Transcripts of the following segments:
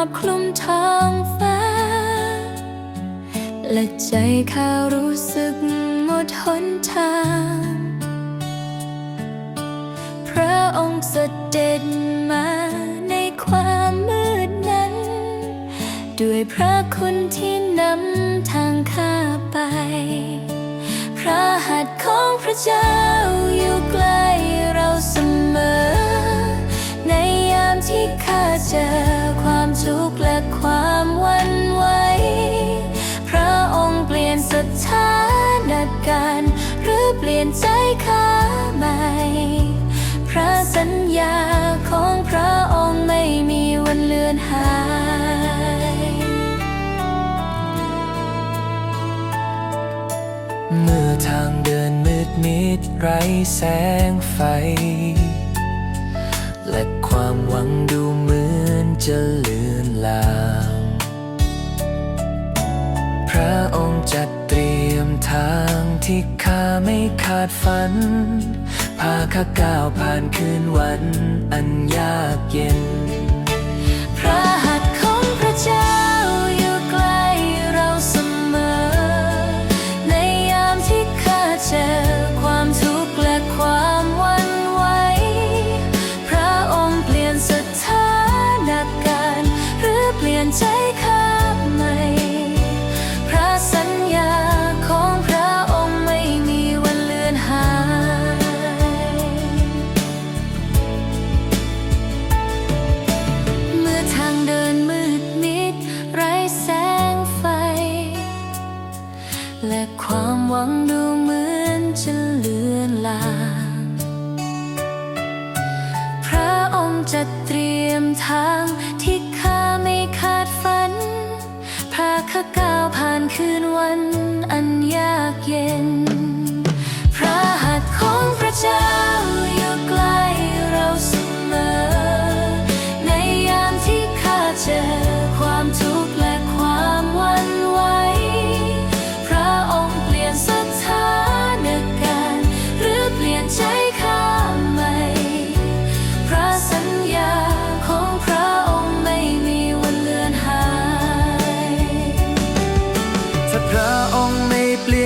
อบคลุมท้องฟ้า และใจข้ารู้สึกหมดหนทาง พระองค์เสด็จมาในความมืดนั้น ด้วยพระคุณที่นำทางข้าไป พระหัตถ์ของพระเจ้าอยู่ใกล้ ยนใจข้าใหม่ พระสัญญาของพระองค์ไม่มีวันเลือนหาย เมื่อทางเดินมืดมิดไร้แสงไฟ และความหวังดูเหมือนจะเลือนลาง ที่ข้าไม่ขาดฝัน พาข้าก้าวผ่านคืนวันอันยากเย็น และความหวังดูเหมือนจะเลือนลาง พระองค์จะเตรียมทางที่ข้าไม่คาดฝัน พาข้าก้าวผ่านคืนวันอันยากเย็น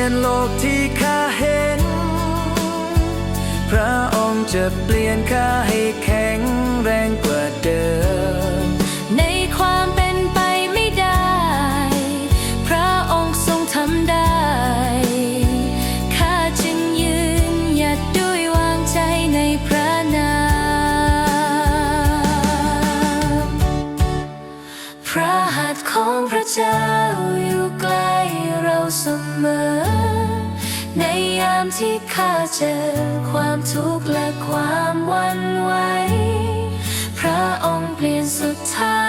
ยนโลกที่ข้าเห็น พระองค์จะเปลี่ยนข้าให้แข็งแรงกว่าเดิม ในความเป็นไปไม่ได้ พระองค์ทรงทำได้ ข้าจึงยืนหยัดด้วยวางใจในพระนามพระหัตถ์ของพระเจ้าอยู่กล เราเสมอ ในยามที่ข้าเจอความทุกข์และความวันไหวพระองค์เปลี่ยนสุดท้าย